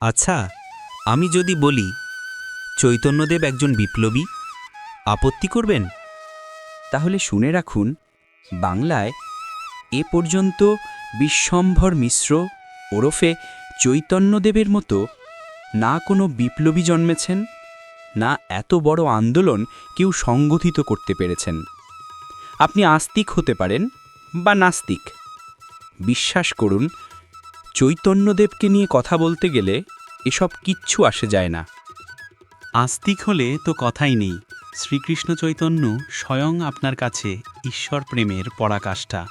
আচ্ছা আমি যদি বলি, চৈতন্যদেব একজন বিপ্লবী, আপত্তি করবেন? তাহলে শুনে রাখুন, বাংলায় এ পর্যন্ত বিশ্বম্ভর মিশ্র ওরফে চৈতন্যদেবের মতো না কোনো বিপ্লবী জন্মেছেন, না এত বড় আন্দোলন কেউ সংগঠিত করতে পেরেছেন। আপনি আস্তিক হতে পারেন বা নাস্তিক। বিশ্বাস করুন চৈতন্যদেবকে নিয়ে কথা বলতে গেলে এসব কিচ্ছু আসে যায় না। আস্তিক হলে তো কথাই নেই। শ্রীকৃষ্ণ চৈতন্য স্বয়ং আপনার কাছে ঈশ্বর প্রেমের পরাকাষ্ঠা।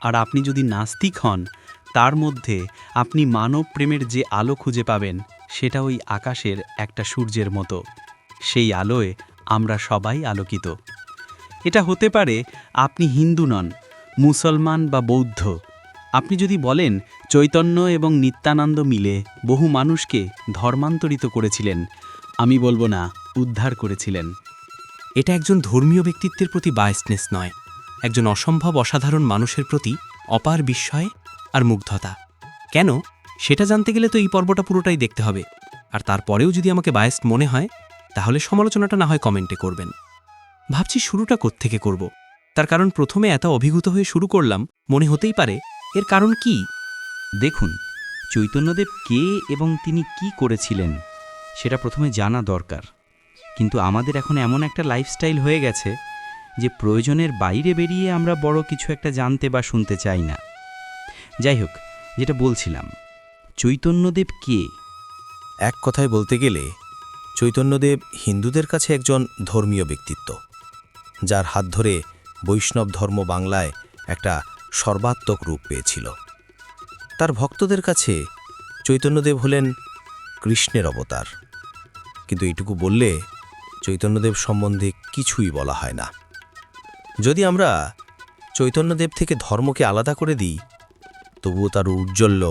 আর আপনি যদি নাস্তিক হন, তার মধ্যে আপনি মানব প্রেমের যে আলো খুঁজে পাবেন, সেটা ওই আকাশের একটা সূর্যের মতো। সেই আলোয় আমরা সবাই আলোকিত। এটা হতে পারে আপনি হিন্দু নন, মুসলমান বা বৌদ্ধ। আপনি যদি বলেন, চৈতন্য এবং নিত্যানন্দ মিলে বহু মানুষকে ধর্মান্তরিত করেছিলেন, আমি বলব না, উদ্ধার করেছিলেন। এটা একজন ধর্মীয় ব্যক্তিত্বের প্রতি বায়াসনেস নয়। একজন অসম্ভব অসাধারণ মানুষের প্রতি অপার বিস্ময় আর মুগ্ধতা। কেন? সেটা জানতে গেলে তো এই পর্বটা পুরোটাই দেখতে হবে। আর তারপরেও যদি আমাকে বায়াসড মনে হয়, তাহলে সমালোচনাটা না হয় কমেন্টে করবেন। ভাবছি শুরুটা কোত্থেকে করব? তার কারণ প্রথমে এত অভিভূত হয়ে শুরু করলাম, মনে হতেই পারে এর কারণ কি? দেখুন চৈতন্যদেব কে এবং তিনি কি করেছিলেন সেটা প্রথমে জানা দরকার। কিন্তু আমাদের এখন এমন একটা লাইফস্টাইল হয়ে গেছে যে প্রয়োজনের বাইরে বেরিয়ে আমরা বড় কিছু একটা জানতে বা শুনতে চাই না। যাই হোক যেটা বলছিলাম চৈতন্যদেব কে? এক কথায় বলতে গেলে চৈতন্যদেব হিন্দুদের কাছে একজন ধর্মীয় ব্যক্তিত্ব যার হাত ধরে বৈষ্ণব ধর্ম বাংলায় একটা সর্বাত্মক রূপ পেয়েছিল। তার ভক্তদের কাছে চৈতন্যদেব হলেন কৃষ্ণের অবতার। কিন্তু এইটুকু বললে চৈতন্যদেব সম্বন্ধে কিছুই বলা হয় না। যদি আমরা চৈতন্যদেব থেকে ধর্মকে আলাদা করে দিই, তবুও তার উজ্জ্বল্য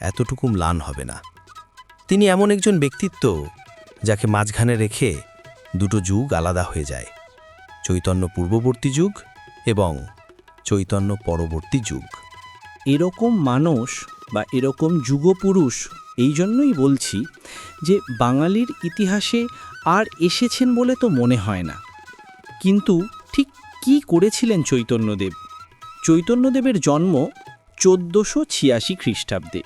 এতটুকু ম্লান হবে না। তিনি এমন একজন ব্যক্তিত্ব যাকে মাঝখানে রেখে দুটো যুগ আলাদা হয়ে যায়, চৈতন্য পূর্ববর্তী যুগ এবং চৈতন্য পরবর্তী যুগ। এরকম মানুষ বা এরকম যুগপুরুষ এই জন্যই বলছি যে বাঙালির ইতিহাসে আর এসেছেন বলে তো মনে হয় না। কিন্তু ঠিক কি করেছিলেন চৈতন্যদেব? চৈতন্যদেবের জন্ম চোদ্দোশো ছিয়াশি খ্রিস্টাব্দে।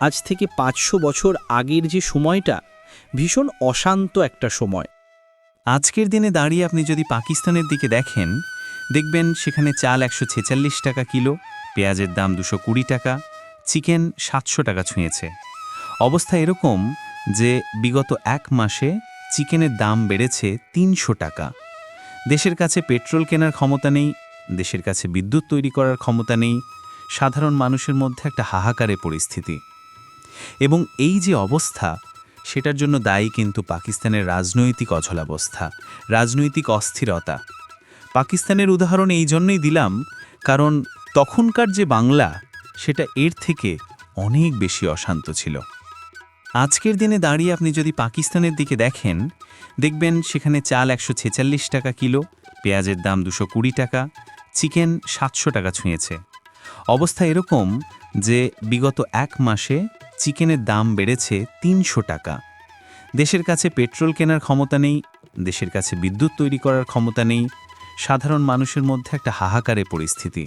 আজ থেকে পাঁচশো বছর আগের যে সময়টা ভীষণ অশান্ত একটা সময়। আজকের দিনে দাঁড়িয়ে আপনি যদি পাকিস্তানের দিকে দেখেন দেখবেন সেখানে চাল একশো ছেচল্লিশ টাকা কিলো, পেঁয়াজের দাম দুশো কুড়ি টাকা, চিকেন সাতশো টাকা ছুঁয়েছে। অবস্থা এরকম যে বিগত এক মাসে চিকেনের দাম বেড়েছে তিনশো টাকা। দেশের কাছে পেট্রোল কেনার ক্ষমতা নেই, দেশের কাছে বিদ্যুৎ তৈরি করার ক্ষমতা নেই, সাধারণ মানুষের মধ্যে একটা হাহাকারে পরিস্থিতি। এবং এই যে অবস্থা, সেটার জন্য দায়ী কিন্তু পাকিস্তানের রাজনৈতিক অচলাবস্থা রাজনৈতিক অস্থিরতা। পাকিস্তানের উদাহরণ এই জন্যই দিলাম, কারণ তখনকার যে বাংলা, সেটা এর থেকে অনেক বেশি অশান্ত ছিল। আজকের দিনে দাঁড়িয়ে আপনি যদি পাকিস্তানের দিকে দেখেন, দেখবেন সেখানে চাল একশো ছেচল্লিশ টাকা কিলো, পেঁয়াজের দাম দুশো কুড়ি টাকা, চিকেন সাতশো টাকা ছুঁয়েছে। অবস্থা এরকম যে বিগত এক মাসে চিকেনের দাম বেড়েছে তিনশো টাকা। দেশের কাছে পেট্রোল কেনার ক্ষমতা নেই, দেশের কাছে বিদ্যুৎ তৈরি করার ক্ষমতা নেই সাধারণ মানুষের মধ্যে একটা হাহাকারে পরিস্থিতি।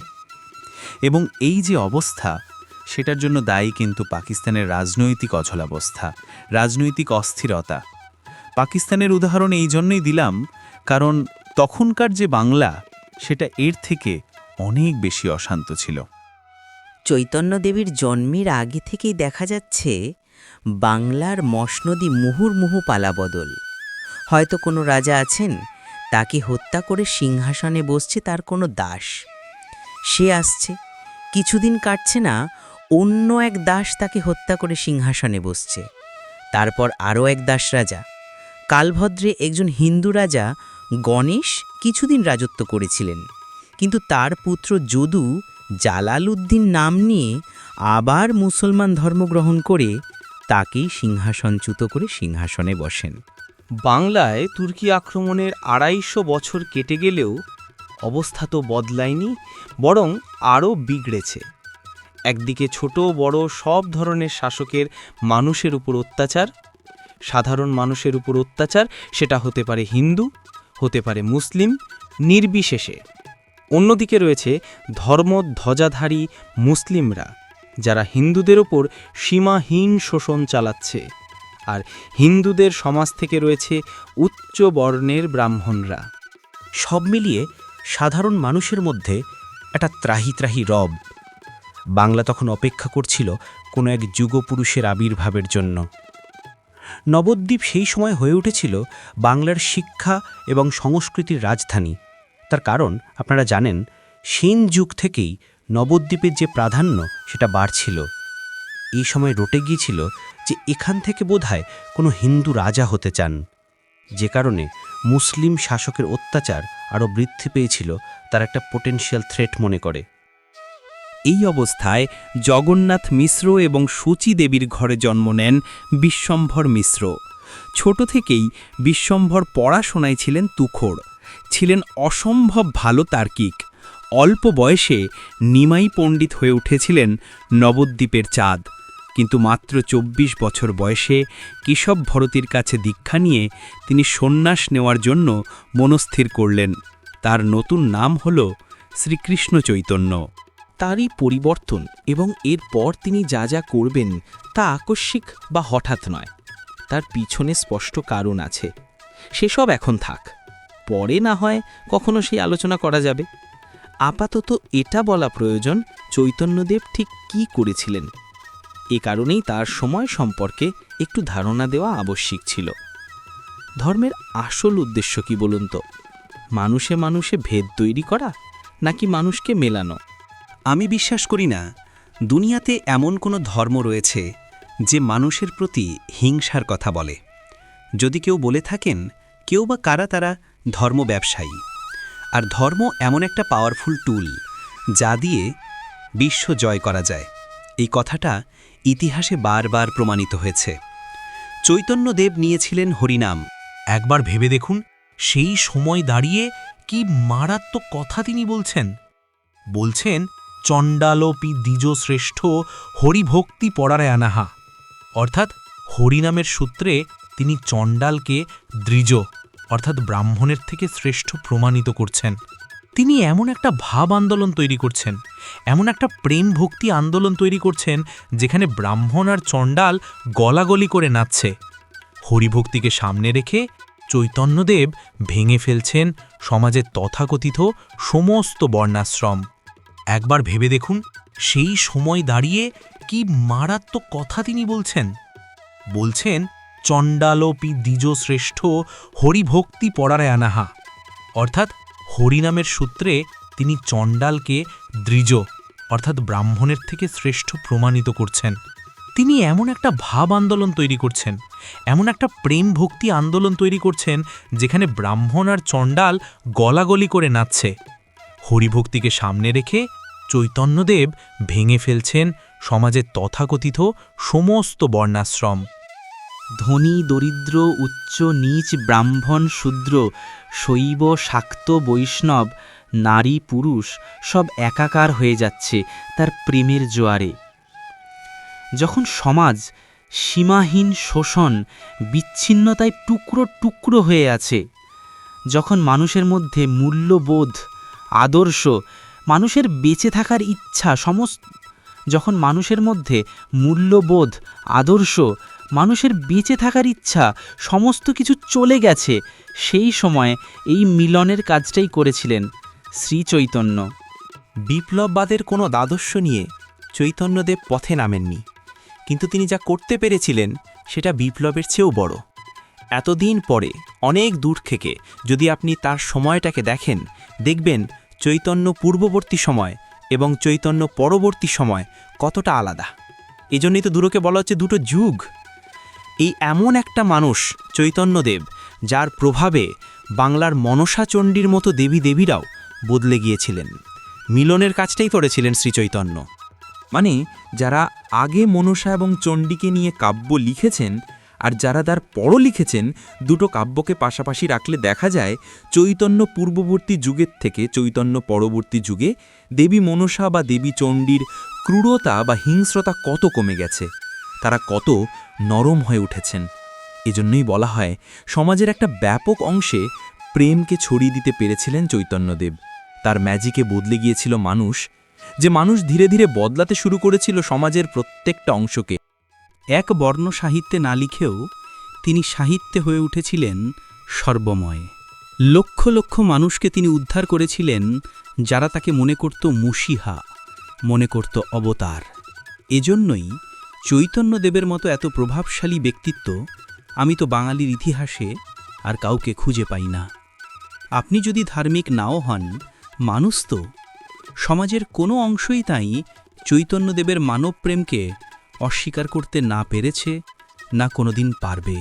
এবং এই যে অবস্থা, সেটার জন্য দায়ী কিন্তু পাকিস্তানের রাজনৈতিক অচলাবস্থা রাজনৈতিক অস্থিরতা। পাকিস্তানের উদাহরণ এই জন্যই দিলাম, কারণ তখনকার যে বাংলা, সেটা এর থেকে অনেক বেশি অশান্ত ছিল। চৈতন্য দেবীর জন্মের আগে থেকেই দেখা যাচ্ছে, বাংলার মশনদী মুহুর্মুহু পালাবদল। হয়তো কোনো রাজা আছেন তাকে হত্যা করে সিংহাসনে বসছে তার কোনো দাস। সে আসছে। কিছুদিন কাটছে না, অন্য এক দাস তাকে হত্যা করে সিংহাসনে বসছে। তারপর আরও এক দাস রাজা। কালভদ্রে একজন হিন্দু রাজা, গণেশ, কিছুদিন রাজত্ব করেছিলেন। কিন্তু তার পুত্র যদু, জালালউদ্দিন নাম নিয়ে আবার মুসলমান ধর্ম গ্রহণ করে তাকেই সিংহাসনচ্যুত করে সিংহাসনে বসেন। বাংলায় তুর্কি আক্রমণের আড়াইশো বছর কেটে গেলেও অবস্থা তো বদলায়নি, বরং আরও বিগড়েছে। একদিকে ছোট বড় সব ধরনের শাসকের মানুষের উপর অত্যাচার, সাধারণ মানুষের উপর অত্যাচার, সেটা হতে পারে হিন্দু, হতে পারে মুসলিম, নির্বিশেষে। অন্যদিকে রয়েছে ধর্ম ধ্বজাধারী মুসলিমরা, যারা হিন্দুদের ওপর সীমাহীন শোষণ চালাচ্ছে। আর হিন্দুদের সমাজ থেকে রয়েছে উচ্চ বর্ণের ব্রাহ্মণরা। সব মিলিয়ে সাধারণ মানুষের মধ্যে একটা ত্রাহি ত্রাহি রব। বাংলা তখন অপেক্ষা করছিল কোনো এক যুগপুরুষের আবির্ভাবের জন্য। নবদ্বীপ সেই সময় হয়ে উঠেছিল বাংলার শিক্ষা এবং সংস্কৃতির রাজধানী। তার কারণ আপনারা জানেন, সেন যুগ থেকেই নবদ্বীপের যে প্রাধান্য সেটা বাড়ছিল। এই সময় রটে গিয়েছিল যে এখান থেকে বোধহয় কোনো হিন্দু রাজা হতে চান। যে কারণে মুসলিম শাসকের অত্যাচার আরও বৃদ্ধি পেয়েছিল, তার একটা পোটেনশিয়াল থ্রেট মনে করে। এই অবস্থায় জগন্নাথ মিশ্র এবং সূচি দেবীর ঘরে জন্ম নেন বিশ্বম্ভর মিশ্র। ছোট থেকেই বিশ্বম্ভর পড়াশোনায় ছিলেন তুখোড়। ছিলেন অসম্ভব ভালো তার্কিক। অল্প বয়সে নিমাই পণ্ডিত হয়ে উঠেছিলেন নবদ্বীপের চাঁদ। কিন্তু মাত্র চব্বিশ বছর বয়সে কেশব ভরতীর কাছে দীক্ষা নিয়ে তিনি সন্ন্যাস নেওয়ার জন্য মনস্থির করলেন। তার নতুন নাম হল শ্রীকৃষ্ণ চৈতন্য। তারই পরিবর্তন এবং এরপর তিনি যা যা করবেন তা আকস্মিক বা হঠাৎ নয়। তার পিছনে স্পষ্ট কারণ আছে। সেসব এখন থাক। পরে না হয় কখনো সেই আলোচনা করা যাবে। আপাতত এটা বলা প্রয়োজন চৈতন্যদেব ঠিক কি করেছিলেন। এ কারণেই তার সময় সম্পর্কে একটু ধারণা দেওয়া আবশ্যিক ছিল। ধর্মের আসল উদ্দেশ্য কি বলুন তো? মানুষে মানুষে ভেদ তৈরি করা নাকি মানুষকে মেলানো? আমি বিশ্বাস করি না, দুনিয়াতে এমন কোনো ধর্ম রয়েছে যে মানুষের প্রতি হিংসার কথা বলে। যদি কেউ বলে থাকেন, কেউ বা কারা তারা ধর্ম ব্যবসায়ী। আর ধর্ম এমন একটা পাওয়ারফুল টুল যা দিয়ে বিশ্ব জয় করা যায়। এই কথাটা ইতিহাসে বারবার প্রমাণিত হয়েছে। চৈতন্যদেব নিয়েছিলেন হরিনাম। একবার ভেবে দেখুন, সেই সময় দাঁড়িয়ে কি মারাত্মক কথা তিনি বলছেন। বলছেন, চণ্ডালোপি দ্বিজ শ্রেষ্ঠ হরিভক্তি পড়ারে আনাহা অর্থাৎ হরিনামের সূত্রে তিনি চণ্ডালকে দ্বিজ, অর্থাৎ ব্রাহ্মণের থেকে শ্রেষ্ঠ প্রমাণিত করছেন। তিনি এমন একটা ভাব আন্দোলন তৈরি করছেন, এমন একটা প্রেম ভক্তি আন্দোলন তৈরি করছেন, যেখানে ব্রাহ্মণ আর চণ্ডাল গলাগলি করে নাচছে। হরিভক্তিকে সামনে রেখে চৈতন্যদেব ভেঙে ফেলছেন সমাজের তথাকথিত সমস্ত বর্ণাশ্রম। একবার ভেবে দেখুন, সেই সময় দাঁড়িয়ে কি মারাত্মক কথা তিনি বলছেন। বলছেন, চণ্ডালোপি দ্বিজ শ্রেষ্ঠ হরিভক্তি পড়ারে আনাহা অর্থাৎ হরিনামের সূত্রে তিনি চণ্ডালকে দ্বিজ অর্থাৎ ব্রাহ্মণের থেকে শ্রেষ্ঠ প্রমাণিত করছেন। তিনি এমন একটা ভাব আন্দোলন তৈরি করছেন, এমন একটা প্রেম ভক্তি আন্দোলন তৈরি করছেন, যেখানে ব্রাহ্মণ আর চণ্ডাল গলাগলি করে নাচছে। হরিভক্তিকে সামনে রেখে চৈতন্যদেব ভেঙে ফেলছেন সমাজের তথাকথিত সমস্ত বর্ণাশ্রম। ধনী, দরিদ্র, উচ্চ, নীচ, ব্রাহ্মণ, শূদ্র, শৈব, শাক্ত, বৈষ্ণব, নারী, পুরুষ, সব একাকার হয়ে যাচ্ছে তার প্রেমের জোয়ারে। যখন সমাজ সীমাহীন শোষণ বিচ্ছিন্নতায় টুকরো টুকরো হয়ে আছে, যখন মানুষের মধ্যে মূল্যবোধ, আদর্শ, মানুষের বেঁচে থাকার ইচ্ছা, সমস্ত যখন মানুষের মধ্যে মূল্যবোধ, আদর্শ, মানুষের বেঁচে থাকার ইচ্ছা সমস্ত কিছু চলে গেছে, সেই সময়ে এই মিলনের কাজটাই করেছিলেন শ্রী চৈতন্য বিপ্লববাদের কোনো আদর্শ নিয়ে চৈতন্যদেব পথে নামেননি। কিন্তু তিনি যা করতে পেরেছিলেন, সেটা বিপ্লবের চেয়েও বড়। এতদিন পরে, অনেক দূর থেকে যদি আপনি তার সময়টাকে দেখেন, দেখবেন চৈতন্য পূর্ববর্তী সময় এবং চৈতন্য পরবর্তী সময় কতটা আলাদা। এজন্যই তো দুটোকে বলা হচ্ছে দুটো যুগ। এই এমন একটা মানুষ, চৈতন্যদেব, যার প্রভাবে বাংলার মনসা চণ্ডীর মতো দেবী দেবীরাও বদলে গিয়েছিলেন। মিলনের কাজটাই করেছিলেন শ্রীচৈতন্য। মানে যারা আগে মনসা এবং চণ্ডীকে নিয়ে কাব্য লিখেছেন আর যারা তার পরও লিখেছেন, দুটো কাব্যকে পাশাপাশি রাখলে দেখা যায়, চৈতন্য পূর্ববর্তী যুগের থেকে চৈতন্য পরবর্তী যুগে দেবী মনসা বা দেবী চণ্ডীর ক্রূরতা বা হিংস্রতা কত কমে গেছে, তারা কত নরম হয়ে উঠেছেন। এজন্যই বলা হয়, সমাজের একটা ব্যাপক অংশে প্রেমকে ছড়িয়ে দিতে পেরেছিলেন চৈতন্যদেব। তার ম্যাজিকে বদলে গিয়েছিল মানুষ, যে মানুষ ধীরে ধীরে বদলাতে শুরু করেছিল সমাজের প্রত্যেকটা অংশকে। এক বর্ণ সাহিত্যে না লিখেও তিনি সাহিত্যে হয়ে উঠেছিলেন সর্বময়। লক্ষ লক্ষ মানুষকে তিনি উদ্ধার করেছিলেন যারা তাকে মনে করত মুশিহা মনে করত অবতার। এজন্যই চৈতন্যদেবের মতো এত প্রভাবশালী ব্যক্তিত্ব আমি তো বাঙালির ইতিহাসে আর কাউকে খুঁজে পাই না। আপনি যদি ধার্মিক নাও হন, মানুষ তো। সমাজের কোনো অংশই তাই চৈতন্যদেবের মানবপ্রেমকে অস্বীকার করতে না পেরেছে, না কোনোদিন পারবে।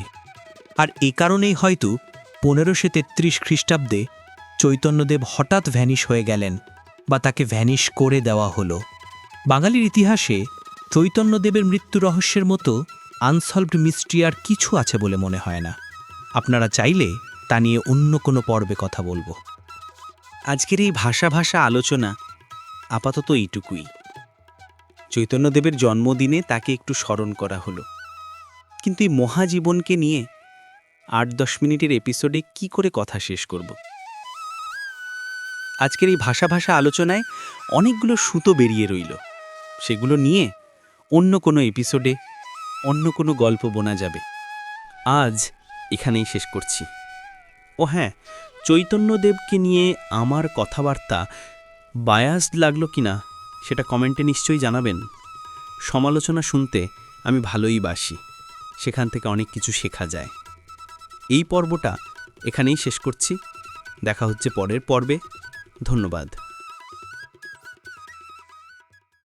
আর এ কারণেই হয়তো পনেরোশো তেত্রিশ খ্রিস্টাব্দে চৈতন্যদেব হঠাৎ ভ্যানিশ হয়ে গেলেন বা তাকে ভ্যানিশ করে দেওয়া হলো। বাঙালির ইতিহাসে চৈতন্যদেবের মৃত্যু রহস্যের মতো আনসলভড মিস্ট্রি আর কিছু আছে বলে মনে হয় না। আপনারা চাইলে তা নিয়ে অন্য কোনো পর্বে কথা বলব। আজকের এই ভাষা ভাষা আলোচনা আপাতত এইটুকুই। চৈতন্যদেবের জন্মদিনে তাকে একটু স্মরণ করা হলো। কিন্তু এই মহাজীবনকে নিয়ে আট দশ মিনিটের এপিসোডে কি করে কথা শেষ করব? আজকের এই ভাষা ভাষা আলোচনায় অনেকগুলো সুতো বেরিয়ে রইল। সেগুলো নিয়ে অন্য কোনো এপিসোডে অন্য কোনো গল্প বোনা যাবে। আজ এখানেই শেষ করছি। ও হ্যাঁ চৈতন্যদেবকে নিয়ে আমার কথাবার্তা বায়াসড লাগল কিনা সেটা কমেন্টে নিশ্চয়ই জানাবেন। সমালোচনা শুনতে আমি ভালোই বাসি, সেখান থেকে অনেক কিছু শেখা যায়। এই পর্বটা এখানেই শেষ করছি, দেখা হচ্ছে পরের পর্বে। ধন্যবাদ।